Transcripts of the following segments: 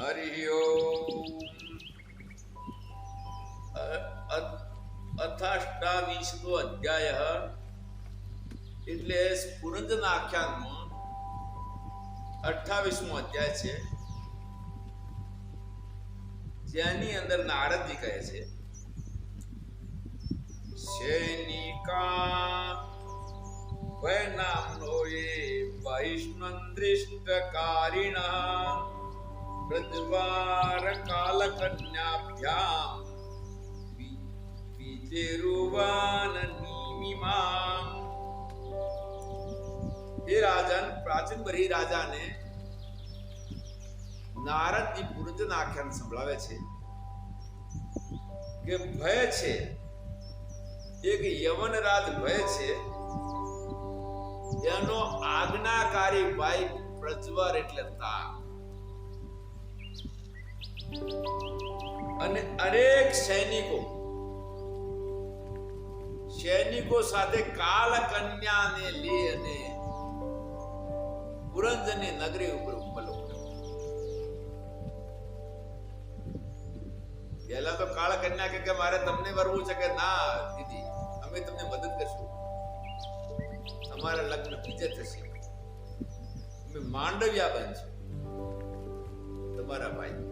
હરિ ઓમ અ- અ- અધ્યાય એટલે સ્ફુરંજન આખ્યાનમાં અઠાવીસમો અધ્યાય છે જેની અંદર નારદજી કહે છે સૈનિકા વૈનામનો એ વૈષ્ણંદૃષ્ટકારિણ પ્રજવાર વિજેરુવાન નિમિમામ એ રાજન પ્રાચીન બરી રાજાને નારદજી પુરજન આખ્યાન સંભળાવે છે કે ભય છે એક યવનરાજ ભય છે એનો આજ્ઞાકારી ભાઈ પ્રજ્વર એટલે તાર અને અનેક સૈનિકો સૈનિકો સાથે કાલ કન્યાને લઈ અને પુરંજની નગરી ઉપર હુમલો પહેલા તો કાળ કન્યા કે મારે તમને વરવું છે કે ના, દીદી, અમે તમને મદદ કરશું. અમારા લગ્ન બીજે થશે. અમે માંડવ્યા બનશું તમારા ભાઈ.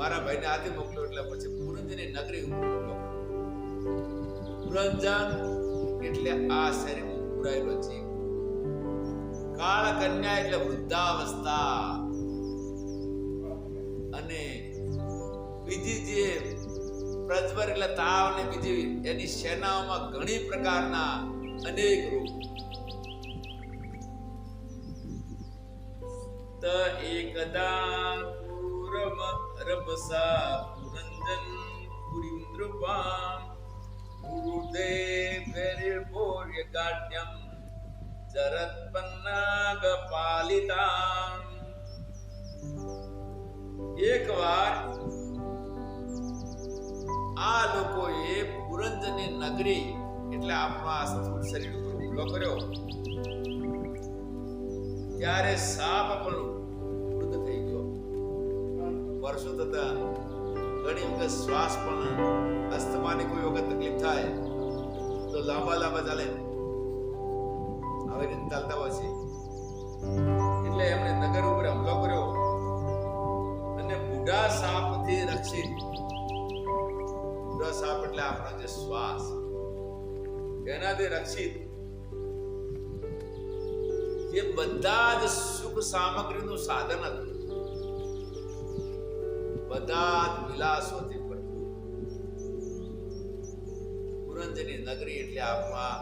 મારા ભાઈને આથી મોકલ્યો એટલે પછી પુરંજની નગરી મોકલ્યો પુરંજન એટલે આ શરીરમાં પુરાયેલો છે કાળ કન્યા એટલે વૃદ્ધાવસ્થા. અને બીજી જે પ્રજ્વર એટલે તાવ ને બીજી એની સેનાઓમાં ઘણી પ્રકારના અનેક રોગ. રભસા પુરંજન પુરીન્દ્રપામ ગુરુદેવ ભૈર્ભોર્ય ગાઢ્યમ જરત્પન્નાગ પાલિતામ એકવાર આ લોકોએ પુરંજની નગરી એટલે આપણો આ સ્થૂળ શરીર ઉપર હુમલો કર્યો ત્યારે સાપ પણ વર્ષો થતા ઘણી વખત શ્વાસ પણ અસ્થમાની કોઈ વખત તકલીફ થાય તો લાંબા લાંબા ચાલે. આવી રીતે ચાલતા હોય છે. એટલે એમણે નગર ઉપર હુમલો કર્યો અને બુઢા સાપથી રક્ષિત. બુઢા સાપ એટલે આપણો જે શ્વાસ, એનાથી રક્ષિત. જે બધા જ સુખ સામગ્રીનું સાધન હતું. બધા જ વિલાસોથી ભરપૂર. પુરંજની નગરી એટલે આપમાં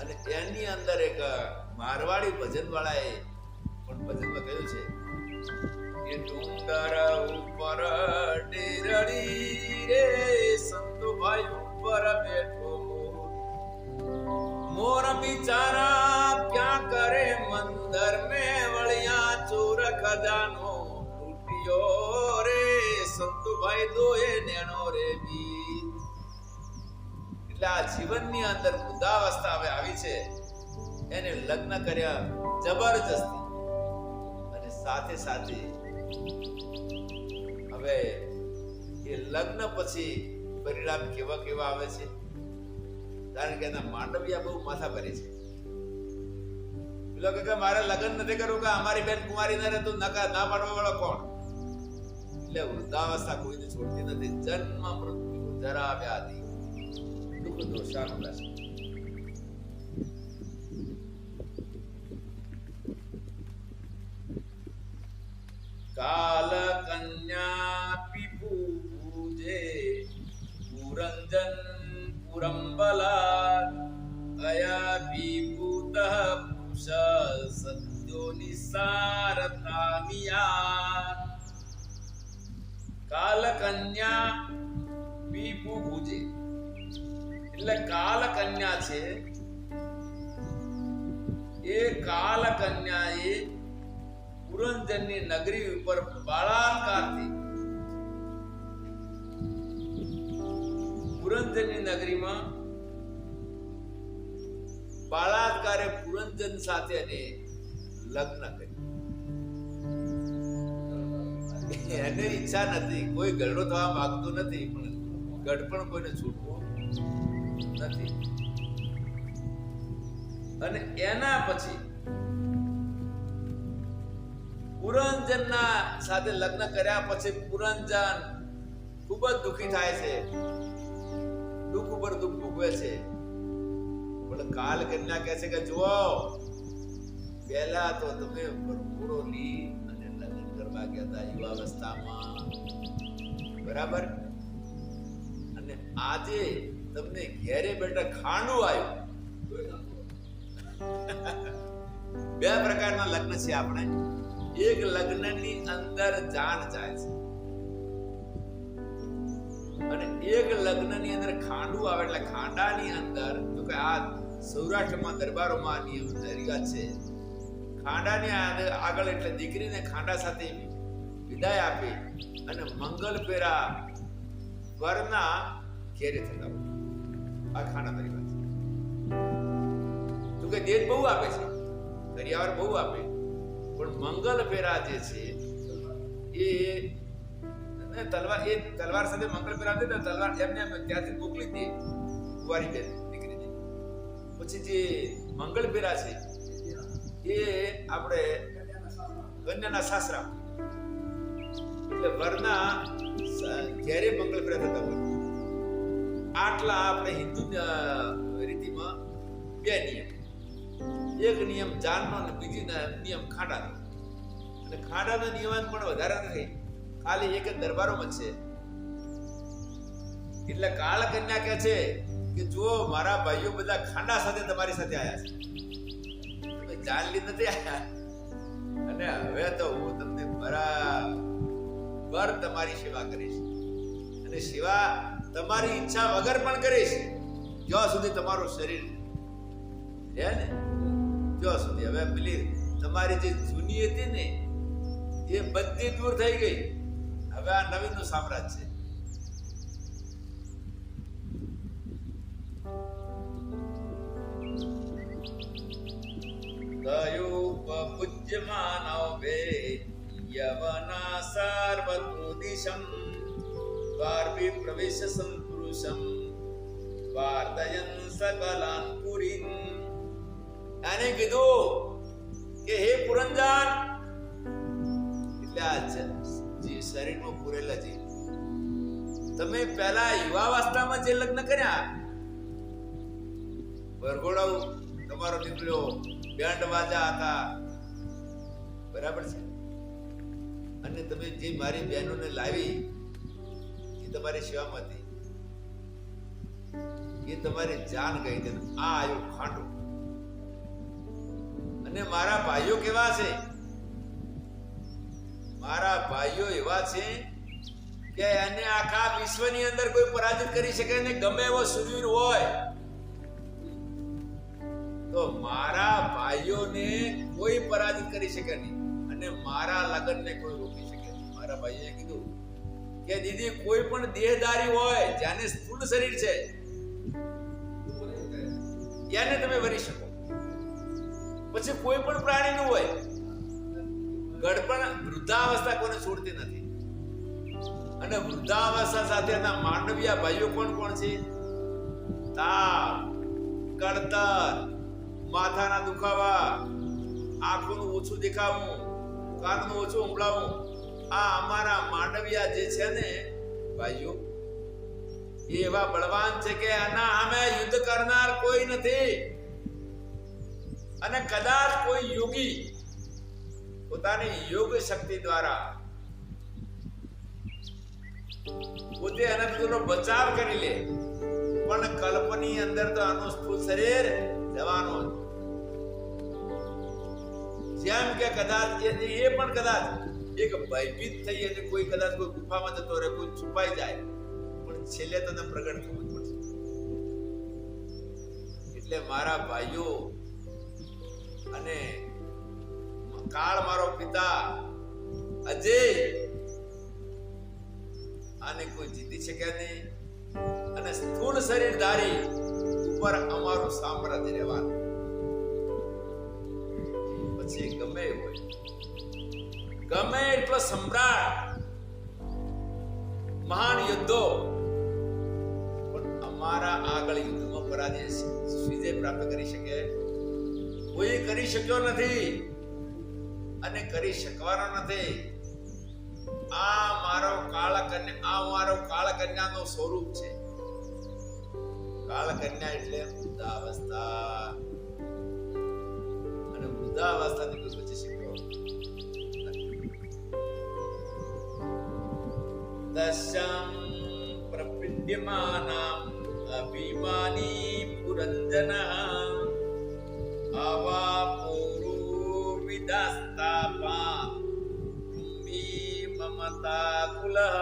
અને એની અંદર એક મારવાડી ભજન વાળાએ પણ ભજનમાં કહ્યું છે કે ડુંગર ઉપર ડેરડી રે, સંતો ભાઈ ઉપર બેઠો મોર મોર બિચારા ક્યાં કરે મંદર મે ચોર ઉઠ્યો રે સંતો ભાઈ દોએ નેણો રે બી. એટલે આ જીવનની અંદર વૃદ્ધાવસ્થા હવે આવી છે. એને લગ્ન કર્યા જબરજસ્તી. અને સાથે સાથે હવે એ લગ્ન પછી પરિણામ કેવા કેવા આવે છે? કારણ કે એના માંડવિયા બહુ માથા ભરી છે. પેલો કે મારે લગ્ન નથી કરવું, કે અમારી બેન કુમારી ન રહે તો નકા ના પાડવા વાળો કોણ? એટલે વૃદ્ધાવસ્થા કોઈને છોડતી નથી, જન્મ મૃત્યુ, જરા વ્યાધિ. દુઃખ દોષાનો રહેશે કાલ કાલ કન્યા છે એ કાલ કન્યાએ પુરંજનની નગરી ઉપર બળાત્કારથી પુરંજનની નગરીમાં બાળાકારે પુરંજન સાથે એને લગ્ન કર્યું એને ઈચ્છા નથી કોઈ ગરડો થવા માંગતું નથી, પણ ગઢ પણ કોઈને છૂટવું. નથી. અને એના પછી પુરંજનના સાથે લગ્ન કર્યા પછી પુરંજન ખૂબ જ દુખી થાય છે. દુઃખ ઉપર દુઃખ ભોગવે છે. પણ કાલ કન્યા કહે છે કે, જુઓ, પહેલા તો તમે ભરપૂરો લી અને લગ્ન કરવા ગયા હતા યુવાવસ્થામાં. બરાબર? અને આજે તમને ઘેરે બેઠા ખાંડું આવ્યું. બે પ્રકારના લગ્ન છે આપણે. એક લગ્નની અંદર જાન જાય છે. અને એક લગ્નની અંદર ખાંડું આવે એટલે ખાંડાની અંદર, તો કે આ સૌરાષ્ટ્રમાં દરબારોમાં નિયમ તરીકા છે. ખાંડાની આગળ એટલે દીકરીને ખાંડા સાથે વિદાય આપી અને મંગલ પેરા વરના ઘેરે થતા હોય. આ ખાંડા તરીકે તો કે દેજ બહુ આપે છે. દરિયાવર બહુ આપે. પણ મંગલ ફેરા જે છે, એ તલવાર એ તલવાર સાથે મંગળ પેરા દે તલવાર એમને ત્યાંથી મોકલી દે. કુવારી બેન દીકરીને પછી જે મંગળ પેરા છે, એ આપણે કન્યાના સાસરા એટલે વરના ઘેરે મંગળ પેરા થતા હોય? આટલા આપણે હિન્દુ રીતિમાં બે નિયમ. એક નિયમ જાનનો અને બીજી નિયમ ખાંડાનો. અને ખાંડાનો નિયમ પણ વધારે નથી. ખાલી એક જ દરબારોમાં જ છે. એટલે કાળ કન્યા કહે છે કે જુઓ, મારા ભાઈઓ બધા ખાંડા સાથે તમારી સાથે આવ્યા છે. તમે જાનલી નથી આવ્યા અને હવે તો હું તમને બરાબર તમારી સેવા કરીશ. અને સેવા તમારી ઈચ્છા વગર પણ કરીશ, જ્યાં સુધી તમારું શરીર રહે ને જ્યાં સુધી. હવે પેલી તમારી જે જૂની હતી ને, એ બધી દૂર થઈ ગઈ. હવે આ નવીનનું સામ્રાજ્ય છે. યવના પૂજ્યમાનવ વે યવના સાર્વતૃદિશમ દ્વારભી वार्तयन् सकलान् पुरीन्। એને કીધું કે હે પુરંજાન એટલે આ જ- શરીરમાં પૂરેલા જે તમે પહેલા યુવાવસ્થામાં જે લગ્ન કર્યા વરઘોડા તમારો નીકળ્યો બેન્ડ વાજા હતા બરાબર છે અને તમે જે મારી બહેનોને લાવી તમારી સેવામાં હતી. એ તમારી જાન ગઈ છે આ આવ્યો ખાંડો. અને મારા ભાઈઓ કેવા છે? મારા ભાઈઓ એવા છે કે એને આખા વિશ્વની અંદર કોઈ પરાજિત કરી શકે ને ગમે એવો સુરવીર હોય. તો મારા ભાઈઓને કોઈ પરાજિત કરી શકે નહીં. અને મારા લગ્નને કોઈ રોકી શકે નહીં. મારા ભાઈએ કીધું કે દીદી, કોઈ પણ દેહધારી હોય જેને સ્થૂળ શરીર છે એને તમે વરી શકો. પછી કોઈ પણ પ્રાણીનું હોય, ગડપણ, વૃદ્ધાવસ્થા કોને છોડતી નથી. અને વૃદ્ધાવસ્થા સાથેના માનવીય ભાઈઓ કોણ કોણ છે? તાપ, કળતર, માથાના દુખાવા, આંખોનું ઓછું દેખાવું, કાનનું ઓછું સંભળાવું આ અમારા માંડવિયા જે છે ને, ભાઈઓ, એ એવા બળવાન છે કે આના અમે યુદ્ધ કરનાર કોઈ નથી. અને કદાચ કોઈ યોગી પોતાની યોગ શક્તિ દ્વારા પોતે અનંતનો બચાવ કરી લે, પણ કલ્પની અંદર તો આનું સ્થૂળ શરીર જવાનો જેમ કે કદાચ એ પણ કદાચ એક ભયભીત થઈ અને કોઈ કદાચ કોઈ ગુફામાં જતો રહે, કોઈ છુપાઈ જાય. પણ છેલ્લે તને પ્રગટ થવું પડશે. એટલે મારા ભાઈઓ અને કાળ મારો પિતા અજય, આને કોઈ જીતી શકે નહીં. અને સ્થૂળ શરીરધારી ઉપર અમારું સામ્રાજ્ય રહેવાનું. પછી ગમે એટલો સમ્રાટ, મહાન યુદ્ધો, પણ અમારા આગળ યુદ્ધમાં પરાજય વિજય પ્રાપ્ત કરી શકે. કોઈ કરી શક્યો નથી અને કરી શકવાનો નથી. આ મારો કાળ કન્યા આ મારો કાળ કન્યાનો સ્વરૂપ છે. કાળ કન્યા એટલે વૃદ્ધાવસ્થા. અને વૃદ્ધાવસ્થાથી કોઈ બચી શક્યો દશમ પ્રપિડ્યમાનામ અભિમાની પુરંજન આવા પૂરુ વિદાસ્તાપા કુંભી મમતા કુલહ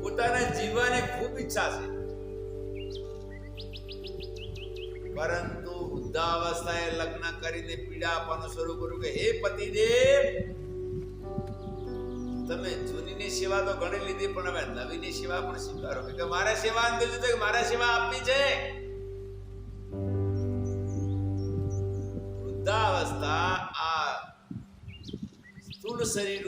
પોતાના જીવવાની ખૂબ ઈચ્છા છે પરંતુ વૃદ્ધાવસ્થાએ લગ્ન કરીને પીડા આપવાનું શરૂ કર્યું કે હે પતિદેવ તમે જૂનીની સેવા તો ઘણી લીધી, પણ હવે નવીની સેવા પણ સ્વીકારો. કે મારે સેવા અંદર કે મારે સેવા આપવી છે. વૃદ્ધાવસ્થા આ સ્થૂળ શરીર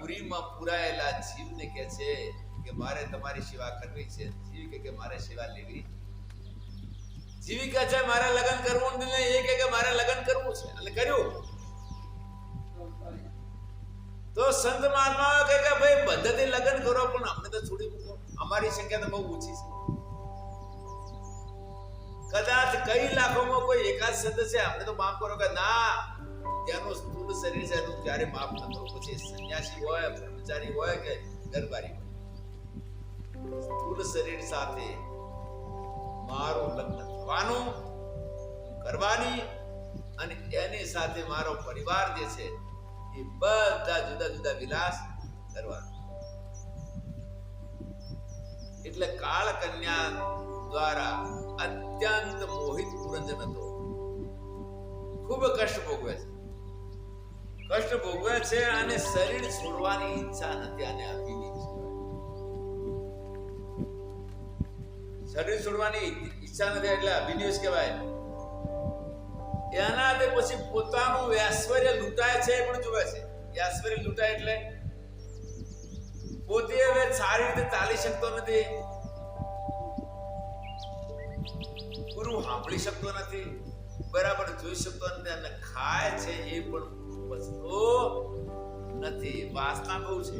પુરીમાં પુરાયેલા જીવને કહે છે કે મારે તમારી સેવા કરવી છે. જીવ કે મારે સેવા લેવી? જીવી કહે છે, મારે લગ્ન કરવું એ કે મારે લગ્ન કરવું છે. એટલે કર્યું. તો સંત મહાત્મા કહે કે ભાઈ, પદ્ધતિ લગ્ન કરો, પણ અમને તો છોડી મૂકો અમારી સંખ્યા તો બહુ ઓછી છે. કદાચ કઈ લાખોમાં કોઈ એકાદ સદસ્ય અમને તો માફ કરો કે ના, ત્યાંનું સ્થૂળ શરીર છે, એનું ક્યારે માફ ન કરો. પછી સંન્યાસી હોય, બ્રહ્મચારી હોય કે દરબારી હોય. સ્થૂળ શરીર સાથે મારું લગ્ન થવાનું, કરવાની અને એની સાથે મારો પરિવાર જે છે એ બધા જુદા જુદા વિલાસ કરવાનો. એટલે કાળ કન્યા દ્વારા અત્યંત મોહિત પુરંજન હતો. ખૂબ કષ્ટ ભોગવે છે. કષ્ટ ભોગવે છે અને શરીર છોડવાની ઈચ્છા નથી આને આપી શરીર છોડવાની ઈચ્છા નથી એટલે અભિનિવેશ કહેવાય. એના તે પછી પોતાનું ઐશ્વર્ય લૂંટાય છે એ પણ જોવે છે. ઐશ્વર્ય લૂંટાય એટલે પોતે હવે સારી રીતે ચાલી શકતો નથી. પૂરું સાંભળી શકતો નથી. બરાબર જોઈ શકતો નથી અને ખાય છે એ પણ વસ્તુ નથી. વાસના બહુ છે.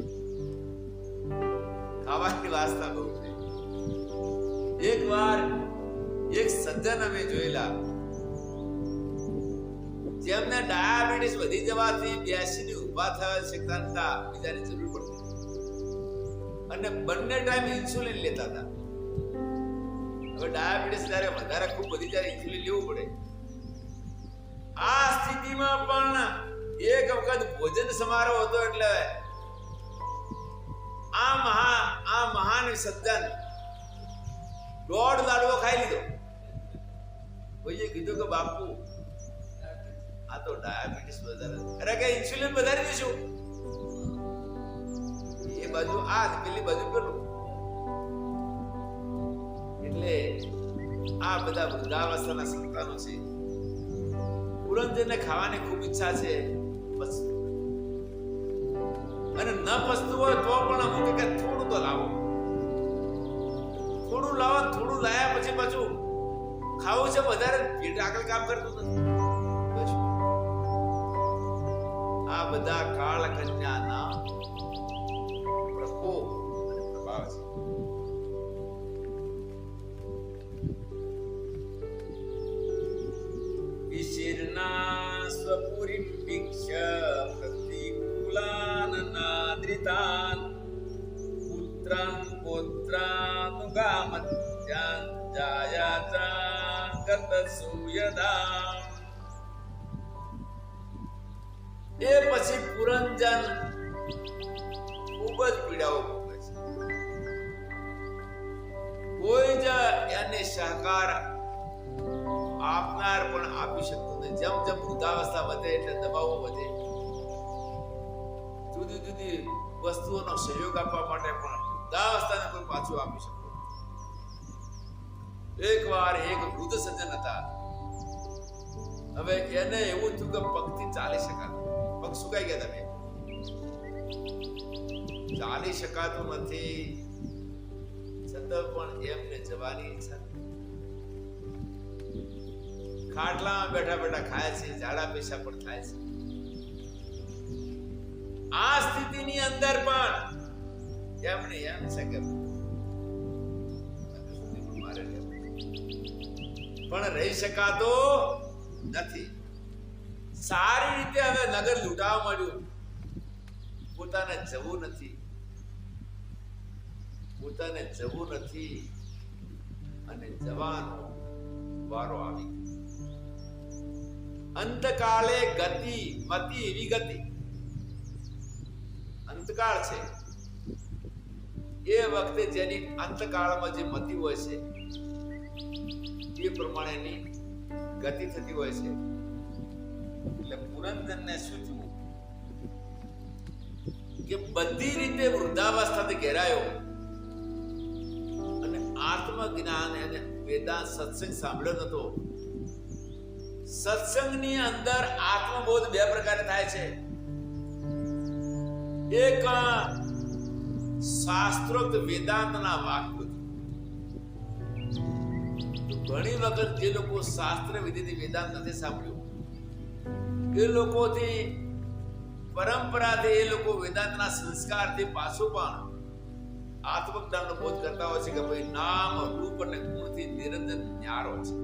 ખાવાની વાસના બહુ છે. એક વાર એક સજ્જન અમે જોયેલા જેમને ડાયાબિટીસ વધી જવાથી બેસીને ઊભા થવા શકતા હતા બીજાની જરૂર પડતી અને બંને ટાઈમ ઇન્સ્યુલિન લેતા હતા. હવે ડાયાબિટીસ જ્યારે વધારે ખૂબ વધી જાય, ઇન્સ્યુલિન લેવું પડે. આ સ્થિતિમાં પણ એક વખત ભોજન સમારોહ હતો એટલે આ મહા, આ મહાન સજ્જન દોઢ લાડવો ખાઈ લીધો. કોઈએ કીધું કે, બાપુ આ તો ડાયાબિટીસ વધારે અરે કે ઇન્સ્યુલિન વધારી દઈશું એ બાજુ આ પેલી બાજુ પેલું. એટલે આ બધા વૃદ્ધાવસ્થાના સંતાનો છે. પુરંજનને ખાવાની ખૂબ ઈચ્છા છે, બસ. અને ન પસતું હોય તો પણ અમુક કે થોડું તો લાવો. થોડું લાવો થોડું લાયા પછી પાછું ખાવું છે વધારે આગળ કામ કરતું નથી. બધા કાળ કન્યાના જુદી જુદી વસ્તુઓનો સહયોગ આપવા માટે પણ વૃદ્ધાવસ્થાને કોઈ પાછું આપી નથી. એકવાર એક વૃદ્ધ સજ્જન હતા. હવે એને એવું થયું કે પગથી ચાલી શકાતું પગ સુકાઈ ગયા તમે. ચાલી શકાતું નથી. છતાં પણ એમને જવાની ઈચ્છા ખાટલામાં બેઠા બેઠા ખાય છે, ઝાડા પૈસા પણ થાય છે. આ સ્થિતિની અંદર પણ એમને એમ છે કે પણ રહી શકાતો નથી. સારી રીતે હવે નગર લૂંટાવા મળ્યું પોતાને જવું નથી. પોતાને જવું નથી. અને જવાનો વારો આવી અંતકાલે ગતિ, મતિ એવી ગતિ અંતકાળ છે. એ વખતે જેની અંતકાળમાં જે મતિ હોય છે, એ પ્રમાણેની ગતિ થતી હોય છે. એટલે પુરંદરને શું કે બધી રીતે વૃદ્ધાવસ્થાથી ઘેરાયો અને આત્મજ્ઞાન એને વેદાંત સત્સંગ સાંભળ્યો નતો સત્સંગની અંદર આત્મબોધ બે પ્રકારે થાય છે. એક શાસ્ત્રોક્ત વેદાંતના વાક્યો ઘણી વખત જે લોકો શાસ્ત્ર વિધિથી વેદાંત નથી સાંભળ્યું, એ લોકોથી પરંપરાથી એ લોકો વેદાંતના સંસ્કારથી પાછું પણ આત્મજ્ઞાનનો બોધ કરતા હોય છે કે ભાઈ નામ, રૂપ અને ગુણથી નિરંજન ન્યારો છે.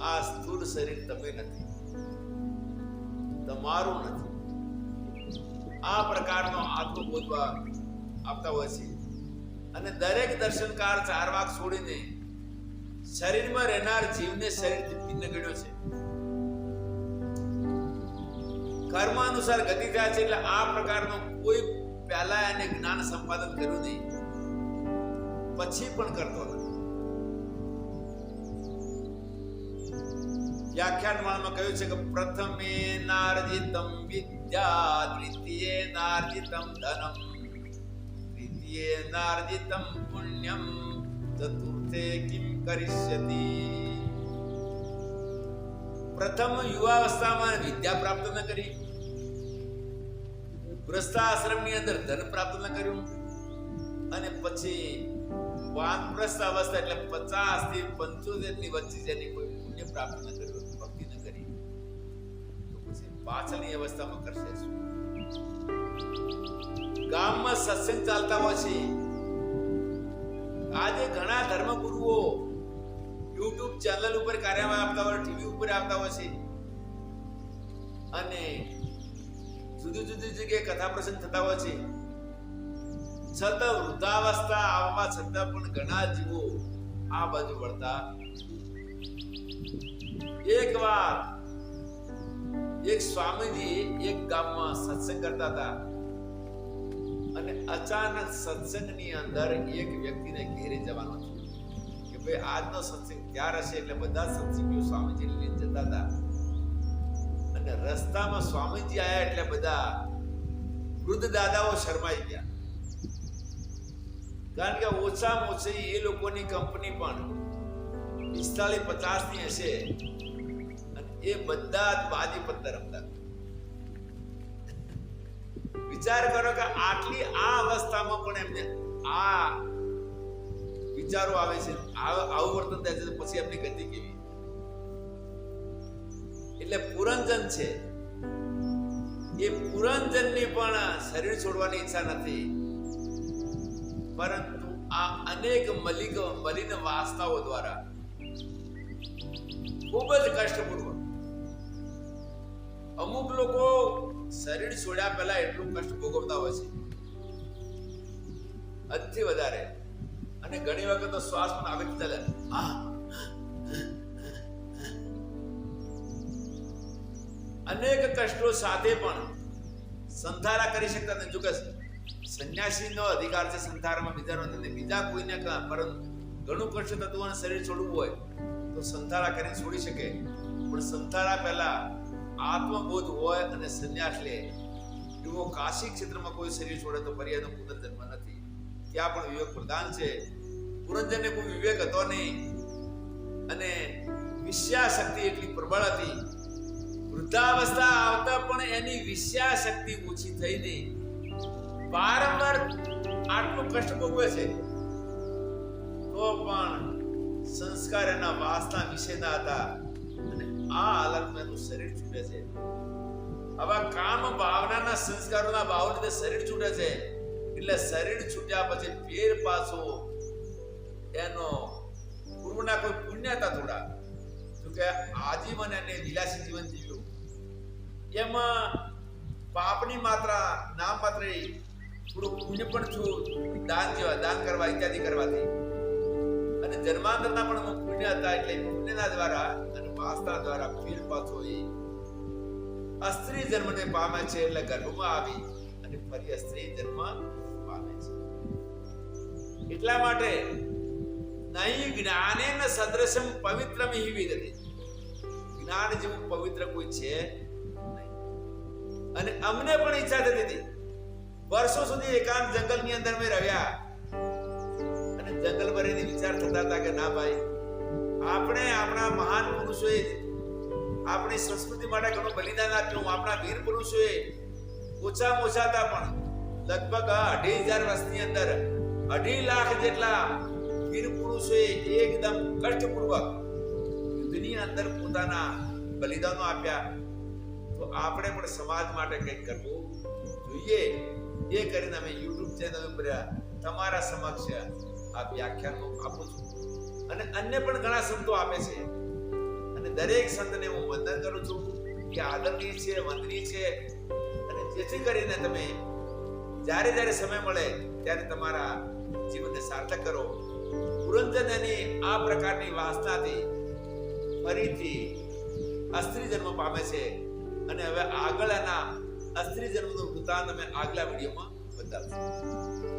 આ સ્થૂળ શરીર તમે નથી. તમારું નથી. આ પ્રકારનો આત્મબોધ આપતા હોય છે. અને દરેક દર્શનકાર ચાર વાગ છોડીને શરીરમાં રહેનાર જીવને શરીરથી ભિન્ન ગણ્યો છે. કર્મ અનુસાર ગતિ થાય છે એટલે આ પ્રકારનો કોઈ પહેલા એને જ્ઞાન સંપાદન કર્યું નહીં. પછી પણ કરતો નથી વ્યાખ્યાનમાળામાં કહ્યું છે કે પ્રથમે નાર્જિતમ વિદ્યા દ્વિતીયે નાર્જિતમ ધનમ તૃતીયે નાર્જિતમ પુણ્યમ ચતુર્થે કિમ કરિષ્યતિ પ્રથમ યુવાવસ્થામાં વિદ્યા પ્રાપ્ત ન કરી ગ્રસ્તાશ્રમની અંદર ધન પ્રાપ્ત ન કર્યું અને પછી વાનપ્રસ્થ અવસ્થા એટલે પચાસથી પંચોતેરની વચ્ચે જેની કોઈ પુણ્ય પ્રાપ્ત ન કર્યું પાછળની અવસ્થામાં કરશે ગામમાં સત્સંગ ચાલતા હોય છે. આજે ઘણા ધર્મગુરુઓ યુટ્યુબ ચેનલ ઉપર કાર્યમાં આપતા હોય, ટીવી ઉપર આપતા હોય છે. અને જુદી જુદી જગ્યાએ કથા પ્રસંગ થતા હોય છે. છતાં વૃદ્ધાવસ્થા આવવા છતાં પણ ઘણા જીવો આ બાજુ વળતા. એક વાર એક સ્વામીજી એક ગામમાં સત્સંગ કરતા હતા. અને અચાનક સત્સંગની અંદર એક વ્યક્તિને ઘેરે જવાનો થયો. કે ભાઈ, આજનો સત્સંગ ક્યાર હશે એટલે બધા સત્સંગીઓ સ્વામીજી લઈને જતા હતા. અને રસ્તામાં સ્વામીજી આવ્યા એટલે બધા વૃદ્ધ દાદાઓ શરમાઈ ગયા. કારણ કે ઓછામાં ઓછી એ લોકોની કંપની પણ પિસ્તાલીસ પચાસની હશે. એ બધા જ બાજી પત્તા રમતા વિચાર કરો કે આટલી આ અવસ્થામાં પણ એમને આ વિચારો આવે છે આવું વર્તન થાય છે, પછી એમની ગતિ કેવી? એટલે પુરંજન છે. એ પુરંજનની પણ શરીર છોડવાની ઈચ્છા નથી. પરંતુ આ અનેક મલિક, મલિન વાસનાઓ દ્વારા ખૂબ જ કષ્ટપૂર્વક અમુક લોકો શરીર છોડ્યા પહેલા એટલું કષ્ટ ભોગવતા હોય છે. હદથી વધારે. અને ઘણી વખત તો શ્વાસ પણ આવી રીતે ચાલે અનેક કષ્ટો સાથે પણ સંધારા કરી શકતા નથી. જો કે સંન્યાસીનો અધિકાર છે સંધારામાં બીજાનો નથી બીજા કોઈને પરંતુ ઘણું કષ્ટ અને શરીર છોડવું હોય તો સંધારા કરીને છોડી શકે. પણ સંધારા પહેલા આત્મબોધ હોય અને સંન્યાસ લે. એવો કાશી ક્ષેત્રમાં કોઈ શરીર છોડે તો ફરી એનો પુનર્જન્મ નથી. ત્યાં પણ વિવેક પ્રધાન છે. પુનર્જન્મને કોઈ વિવેક હતો નહીં. અને વિષયા શક્તિ એટલી પ્રબળ હતી. વૃદ્ધાવસ્થા આવતા પણ એની વિષયા શક્તિ ઓછી થઈ નહીં. વારંવાર આટલું કષ્ટ ભોગવે છે. તો પણ સંસ્કાર એના વાસના વિશેના હતા. આ હાલતમાં એનું શરીર છૂટે છે. આવા કામ, ભાવનાના સંસ્કારોના ભાવ શરીર છૂટે છે. એટલે શરીર છૂટ્યા પછી ફેર પાછો એનો પૂર્વના કોઈ પુણ્ય થોડા. તો કે આજીવન અને વિલાસી જીવન જીવ્યું. એમાં પાપની માત્રા, નામ માત્ર થોડું પુણ્ય પણ છું, દાન જેવા, દાન કરવા, ઇત્યાદિ કરવાથી. અને જન્માંતરના પણ પુણ્ય હતા એટલે પુણ્યના દ્વારા વાસના દ્વારા ફેર પાછો એ અસ્ત્રી જન્મને પામે છે એટલે ગર્ભમાં આવી અને ફરી સ્ત્રી જન્મ પામે છે. એટલા માટે નહીં જ્ઞાને ન સદૃશમ પવિત્રમ હિ વિદતે. જ્ઞાન જેવું પવિત્ર કોઈ છે નહીં. અને અમને પણ ઈચ્છા થતી હતી. વર્ષો સુધી એકાંત જંગલની અંદર મેં રહ્યા. અને પર એની વિચાર થતા હતા કે ના ભાઈ આપણે આપણા મહાન પુરુષોએ આપણી સંસ્કૃતિ માટે ઘણું બલિદાન આપ્યું. આપણા વીર પુરુષોએ ઓછામાં ઓછા હતા પણ લગભગ અઢી હજાર વર્ષની અંદર અઢી લાખ જેટલા વીર પુરુષોએ એકદમ કષ્ટપૂર્વક યુદ્ધની અંદર પોતાના બલિદાનો આપ્યા. તો આપણે પણ સમાજ માટે કંઈક કરવું જોઈએ. એ કરીને અમે યુટ્યુબ ચેનલ ઉપર તમારા સમક્ષ આ વ્યાખ્યાનો આપું છું. અને અન્ય પણ ઘણા સંતો આપે છે. અને દરેક સંતને હું વંદન કરું છું કે આદરણીય છે વંદનીય છે. અને જેથી કરીને તમે જ્યારે જ્યારે સમય મળે ત્યારે તમારા જીવનને સાર્થક કરો. પુરંજનની આ પ્રકારની વાસનાથી ફરીથી અસ્ત્રી જન્મ પામે છે. અને હવે આગળના અસ્ત્રી જન્મનું વૃત્તાંત અમે આગલા વિડીયોમાં બતાવશું.